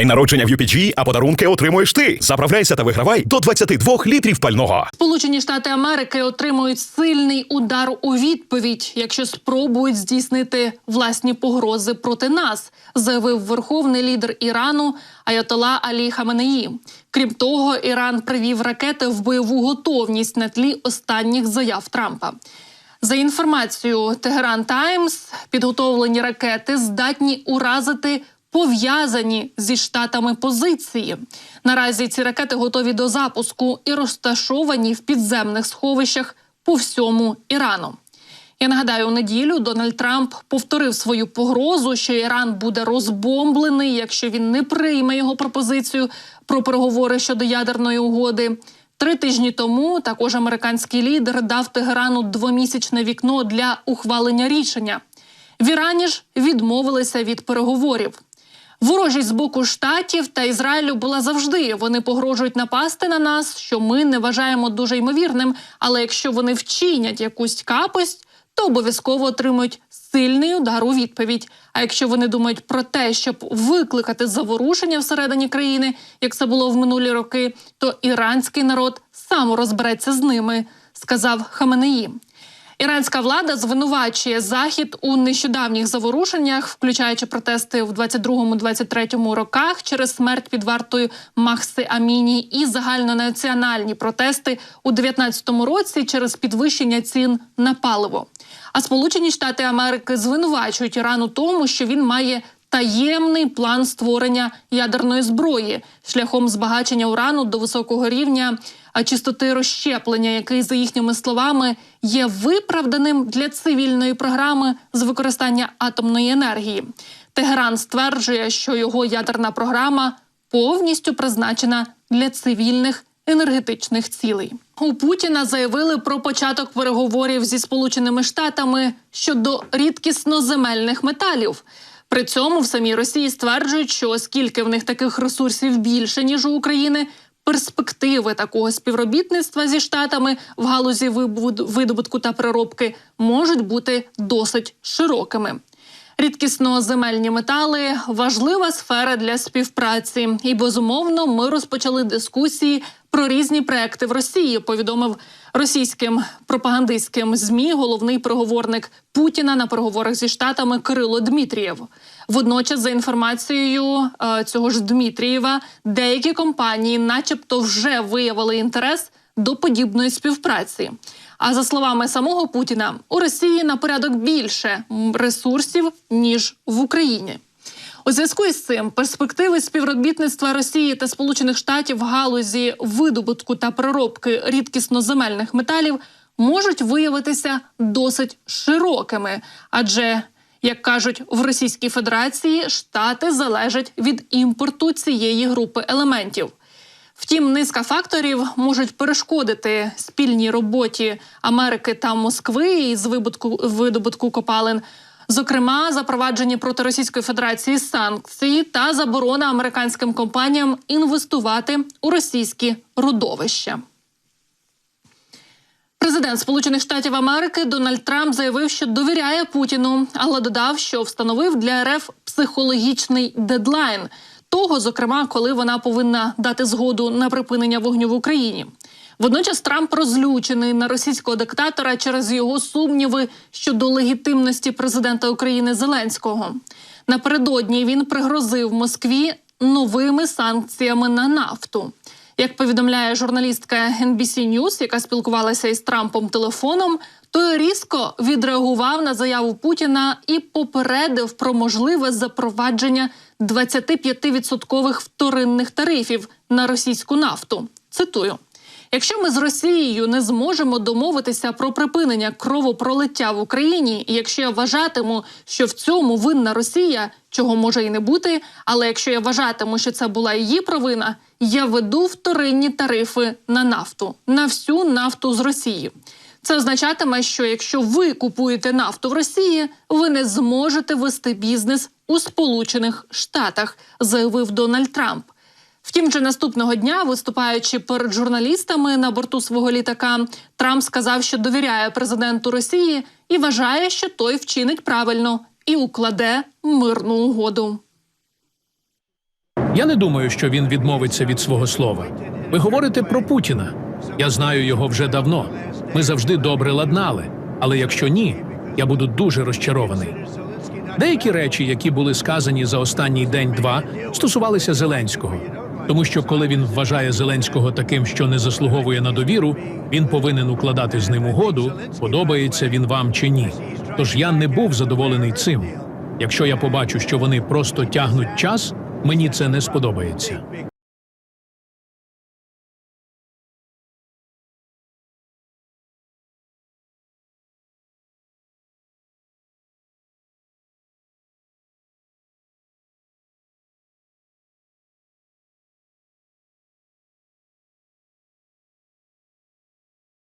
День народження в UPG, а подарунки отримуєш ти. Заправляйся та вигравай до 22 літрів пального. Сполучені Штати Америки отримують сильний удар у відповідь, якщо спробують здійснити власні погрози проти нас, заявив верховний лідер Ірану Аятола Алі Хаменеї. Крім того, Іран привів ракети в бойову готовність на тлі останніх заяв Трампа. За інформацією Тегеран Таймс, підготовлені ракети здатні уразити пов'язані зі штатами позиції. Наразі ці ракети готові до запуску і розташовані в підземних сховищах по всьому Ірану. Я нагадаю, у неділю Дональд Трамп повторив свою погрозу, що Іран буде розбомблений, якщо він не прийме його пропозицію про переговори щодо ядерної угоди. Три тижні тому також американський лідер дав Тегерану двомісячне вікно для ухвалення рішення. В Ірані ж відмовилися від переговорів. Ворожість з боку штатів та Ізраїлю була завжди. Вони погрожують напасти на нас, що ми не вважаємо дуже ймовірним. Але якщо вони вчинять якусь капость, то обов'язково отримують сильний удар у відповідь. А якщо вони думають про те, щоб викликати заворушення всередині країни, як це було в минулі роки, то іранський народ сам розбереться з ними, сказав Хаменеї. Іранська влада звинувачує захід у нещодавніх заворушеннях, включаючи протести в 22-23 роках через смерть під вартою Махси Аміні і загальнонаціональні протести у 19-му році через підвищення цін на паливо. А Сполучені Штати Америки звинувачують Іран у тому, що він має таємний план створення ядерної зброї шляхом збагачення урану до високого рівня а чистоти розщеплення, який за їхніми словами є виправданим для цивільної програми з використання атомної енергії. Тегеран стверджує, що його ядерна програма повністю призначена для цивільних енергетичних цілей. У Путіна заявили про початок переговорів зі Сполученими Штатами щодо рідкісноземельних металів. При цьому в самій Росії стверджують, що оскільки в них таких ресурсів більше ніж у України, перспективи такого співробітництва зі штатами в галузі видобутку та переробки можуть бути досить широкими. Рідкісно земельні метали важлива сфера для співпраці, і безумовно ми розпочали дискусії про різні проекти в Росії. Повідомив російським пропагандистським змі головний переговорник Путіна на переговорах зі штатами Кирило Дмитрієв. Водночас, за інформацією е, цього ж Дмитрієва, деякі компанії, начебто, вже виявили інтерес до подібної співпраці. А за словами самого Путіна, у Росії на порядок більше ресурсів ніж в Україні. У зв'язку із цим перспективи співробітництва Росії та Сполучених Штатів в галузі видобутку та проробки рідкісноземельних металів можуть виявитися досить широкими, адже як кажуть в Російській Федерації, штати залежать від імпорту цієї групи елементів. Втім, низка факторів можуть перешкодити спільній роботі Америки та Москви із видобутку копалин. Зокрема, запроваджені проти Російської Федерації санкції та заборона американським компаніям інвестувати у російські родовища. Президент Сполучених Штатів Америки Дональд Трамп заявив, що довіряє Путіну, але додав, що встановив для РФ психологічний дедлайн того, зокрема, коли вона повинна дати згоду на припинення вогню в Україні. Водночас Трамп розлючений на російського диктатора через його сумніви щодо легітимності президента України Зеленського. Напередодні він пригрозив Москві новими санкціями на нафту. Як повідомляє журналістка NBC News, яка спілкувалася із Трампом телефоном, той різко відреагував на заяву Путіна і попередив про можливе запровадження 25% вторинних тарифів на російську нафту. Цитую. Якщо ми з Росією не зможемо домовитися про припинення кровопролиття в Україні, і якщо я вважатиму, що в цьому винна Росія, чого може і не бути, але якщо я вважатиму, що це була її провина, я веду вторинні тарифи на нафту на всю нафту з Росії. Це означатиме, що якщо ви купуєте нафту в Росії, ви не зможете вести бізнес у Сполучених Штатах, заявив Дональд Трамп. Втім, вже наступного дня, виступаючи перед журналістами на борту свого літака, Трамп сказав, що довіряє президенту Росії і вважає, що той вчинить правильно і укладе мирну угоду. Я не думаю, що він відмовиться від свого слова. Ви говорите про Путіна. Я знаю його вже давно. Ми завжди добре ладнали. Але якщо ні, я буду дуже розчарований. Деякі речі, які були сказані за останній день-два, стосувалися Зеленського. Тому що коли він вважає Зеленського таким, що не заслуговує на довіру, він повинен укладати з ним угоду, подобається він вам чи ні. Тож я не був задоволений цим. Якщо я побачу, що вони просто тягнуть час, мені це не сподобається.